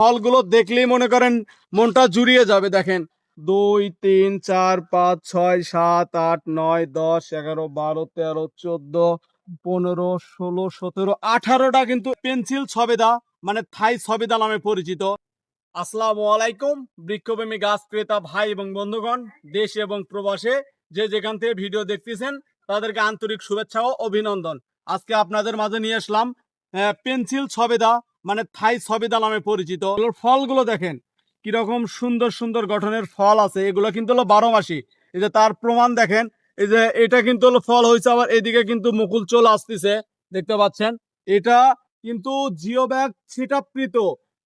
ফলগুলো দেখলেই মনে করেন মনটা জুড়িয়ে যাবে, দেখেন। দুই, তিন, চার, পাঁচ, ছয়, সাত, আট, নয়, দশ, এগারো, বারো, তেরো, চোদ্দ, পনেরো, ষোলো, সতেরো, আঠারোটা কিন্তু পেন্সিল ছবেদা মানে থাই ছবেদা নামে পরিচিত। আসসালামু আলাইকুম, বৃক্ষপ্রেমী গাছ ক্রেতা ভাই এবং বন্ধুগণ, দেশ এবং প্রবাসে যে যেখান থেকে ভিডিও দেখতেছেন, তাদেরকে আন্তরিক শুভেচ্ছা ও অভিনন্দন। আজকে আপনাদের মাঝে নিয়ে আসলাম পেন্সিল ছবেদা মানে থাই ছবেদা নামে পরিচিত। ফলগুলো দেখেন, কীরকম সুন্দর সুন্দর গঠনের ফল আছে। এগুলো কিন্তু হলো বারো মাসি। এই যে তার প্রমাণ দেখেন, এই যে এটা কিন্তু হলো ফল হয়েছে, আবার এদিকে কিন্তু মুকুল চলে আসতেছে, দেখতে পাচ্ছেন? এটা কিন্তু জিও ব্যাগ ছিটাপ্রিত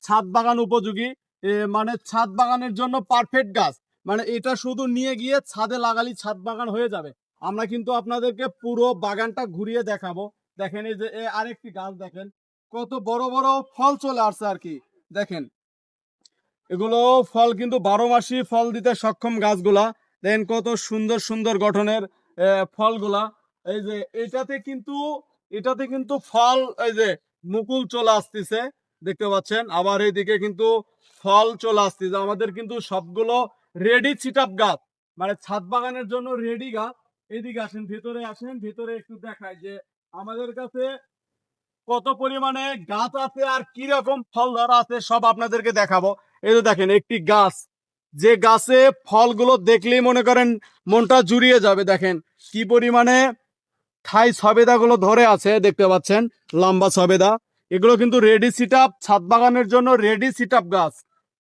ছাদ বাগান উপযোগী। মানে ছাদ বাগানের জন্য পারফেক্ট গাছ। মানে এটা শুধু নিয়ে গিয়ে ছাদে লাগালি ছাদ বাগান হয়ে যাবে। আমরা কিন্তু আপনাদেরকে পুরো বাগানটা ঘুরিয়ে দেখাবো। দেখেন এই যে আরেকটি গাছ দেখেন কত বড় বড় ফল চলে আসছে আর কি। দেখেন, এগুলো ফল কিন্তু বারো মাসই ফল দিতে সক্ষম গাছগুলা। দেখেন কত সুন্দর সুন্দর গঠনের ফলগুলা। এই যে এটাতে কিন্তু এটাতে কিন্তু ফল, এই যে মুকুল চলে আসতেছে, দেখতে পাচ্ছেন? আবার এইদিকে কিন্তু ফল চলে আসতেছে। আমাদের কিন্তু সবগুলো রেডি চিটাপ গাছ মানে ছাদ বাগানের জন্য রেডি গাছ। এদিকে আসেন, ভেতরে আসেন, ভেতরে একটু দেখায় যে আমাদের কাছে কত পরিমাণে গাছ আছে আর কি রকম ফল ধরা আছে সব আপনাদেরকে দেখাবো। এই যে দেখেন, একটি গাছ। যে গাছে ফলগুলো দেখলেই মনে করেন মনটা জুড়িয়ে যাবে। দেখেন, কি পরিমাণে থাই সবেদা গুলো ধরে আছে, দেখতে পাচ্ছেন, লম্বা সবেদা। এগুলো কিন্তু রেডি সিটআপ, ছাদ বাগানের জন্য রেডি সিটআপ গাছ।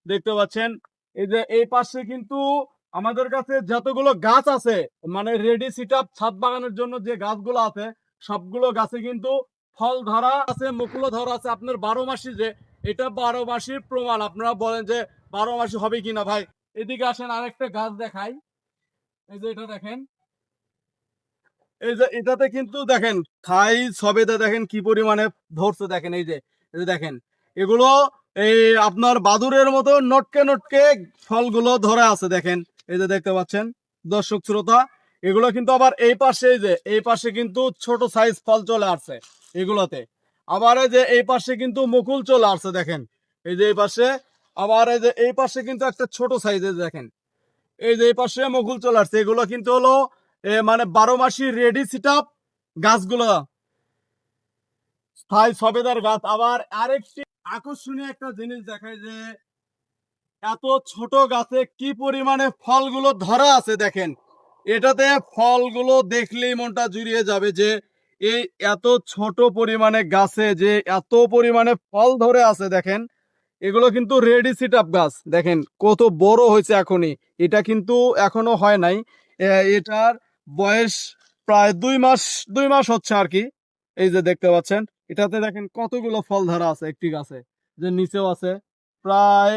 দেখতে পাচ্ছেন, এই যে এই পাশে কিন্তু আমাদের কাছে যতগুলো গাছ আছে মানে রেডি সিটআপ, ছাদ বাগানের জন্য যে গাছগুলো আছে, সবগুলো গাছে কিন্তু ফল ধরা আছে, মুকুলো ধরা আছে। আপনার বারো মাসি যে, এটা বারো মাসির প্রমাণ। আপনারা বলেন যে, বারো মাসি হবে কিনা ভাই? এদিকে আসেন, আরেকটা গাছ দেখাই। এই যে এটা দেখেন। এই যে এটাতে কিন্তু দেখেন, খাই, সবেদা দেখেন, কি পরিমাণে ধরছে দেখেন, এই যে এই যে দেখেন। এগুলো এই আপনার বাদুরের মতো নটকে নটকে ফলগুলো ধরে আছে দেখেন। এই যে দেখতে পাচ্ছেন, দর্শক শ্রোতা এগুলো কিন্তু আবার এই পাশে যে, এই পাশে কিন্তু ছোট সাইজ ফল চলে আসছে এগুলোতে। আবার এই যে, এই পাশে কিন্তু মুকুল চলে আসছে, দেখেন। এই যে এই পাশে, আবার এই যে, এই পাশে কিন্তু একটা ছোট সাইজের দেখেন। এই যে এই পাশে মুকুল চলে আসছে, এগুলো কিন্তু হলো মানে বারো মাসি রেডি সিটআপ গাছগুলো। স্থায়ী সবেদার গাছ। আবার আরেকটি আকর্ষণীয় একটা জিনিস দেখায় যে, এত ছোট গাছে কি পরিমাণে ফলগুলো ধরা আছে, দেখেন। এটাতে ফলগুলো দেখলেই মনটা জুড়িয়ে যাবে যে এই এত ছোট পরিমাণে গাছে যে এত পরিমাণে ফল ধরে আছে দেখেন, এগুলো কিন্তু রেডি সিট আপ গাছ। দেখেন, কত বড় হয়েছে এখনই। এটা কিন্তু এখনও হয় নাই। এটার বয়স প্রায় দুই মাস দুই মাস হচ্ছে আর কি। এই যে দেখতে পাচ্ছেন, এটাতে দেখেন কতগুলো ফল ধরা আছে একটি গাছে, যে নিচেও আছে। প্রায়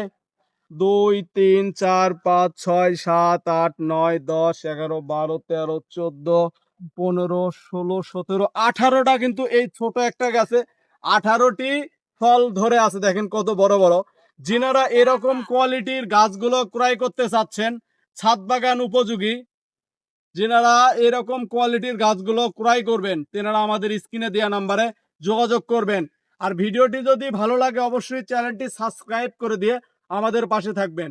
দুই, তিন, চার, পাঁচ, ছয়, সাত, আট, নয়, দশ, এগারো, বারো, তেরো, চোদ্দ, পনেরো, ষোলো, সতেরো, আঠারোটা কিন্তু এই ছোট একটা গাছে আঠারোটি ফল ধরে আছে। দেখেন কত বড় বড়। যিনারা এরকম কোয়ালিটির গাছগুলো ক্রয় করতে চাচ্ছেন, ছাদ বাগান উপযোগী, যিনারা এরকম কোয়ালিটির গাছগুলো ক্রয় করবেন, তেনারা আমাদের স্ক্রিনে দেওয়া নাম্বারে যোগাযোগ করবেন। আর ভিডিওটি যদি ভালো লাগে, অবশ্যই চ্যানেলটি সাবস্ক্রাইব করে দিয়ে আমাদের পাশে থাকবেন।